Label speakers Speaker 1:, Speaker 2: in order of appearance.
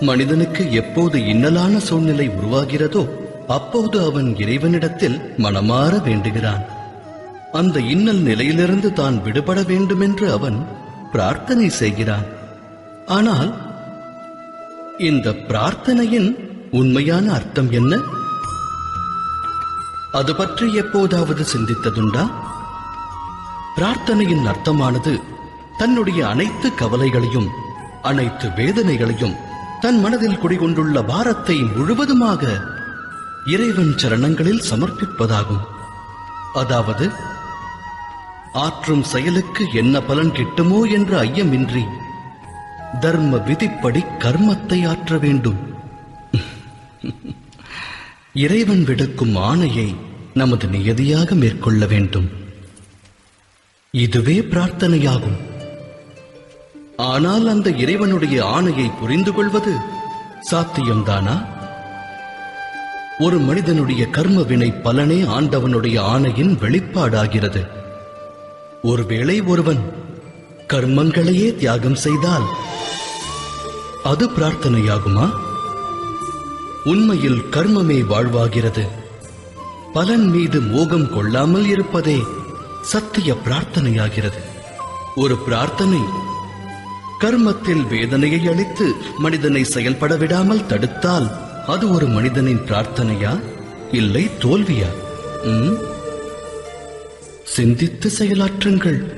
Speaker 1: மனிதனுக்கு எப்போது இன்னலான சூழ்நிலை உருவாகிறதோ அப்போது அவன் இறைவனிடத்தில் மனமாற வேண்டுகிறான். அந்த இன்னல் நிலையிலிருந்து தான் விடுபட வேண்டுமென்று அவன் பிரார்த்தனை செய்கிறான். ஆனால் இந்த பிரார்த்தனையின் உண்மையான அர்த்தம் என்ன? அது பற்றி எப்போதாவது சிந்தித்ததுண்டா? பிரார்த்தனையின் அர்த்தமானது தன்னுடைய அனைத்து கவலைகளையும் அனைத்து வேதனைகளையும் தன் மனதில் குடிகொண்டுள்ள பாரத்தை முழுவதுமாக இறைவன் சரணங்களில் சமர்ப்பிப்பதாகும். அதாவது ஆற்றும் செயலுக்கு என்ன பலன் கிட்டுமோ என்ற ஐயமின்றி தர்ம விதிப்படி கர்மத்தை ஆற்ற வேண்டும். இறைவன் விடுக்கும் ஆணையை நமது நியதியாக மேற்கொள்ள வேண்டும். இதுவே பிரார்த்தனையாகும். ஆனால் அந்த இறைவனுடைய ஆணையை புரிந்து கொள்வது சாத்தியம்தானா? ஒரு மனிதனுடைய கர்ம வினை பலனே ஆண்டவனுடைய ஆணையின் வெளிப்பாடாகிறது. ஒருவேளை ஒருவன் கர்மங்களையே தியாகம் செய்தால் அது பிரார்த்தனையாகுமா? உண்மையில் கர்மமே வாழ்வாகிறது. பலன் மீது மோகம் கொள்ளாமல் இருப்பதே சத்திய பிரார்த்தனையாகிறது. ஒரு பிரார்த்தனை கர்மத்தில் வேதனையை அளித்து மனிதனை செயல்பட விடாமல் தடுத்தால் அது ஒரு மனிதனின் பிரார்த்தனையா? இல்லை தோல்வியா? சிந்தித்து செயலாற்றுங்கள்.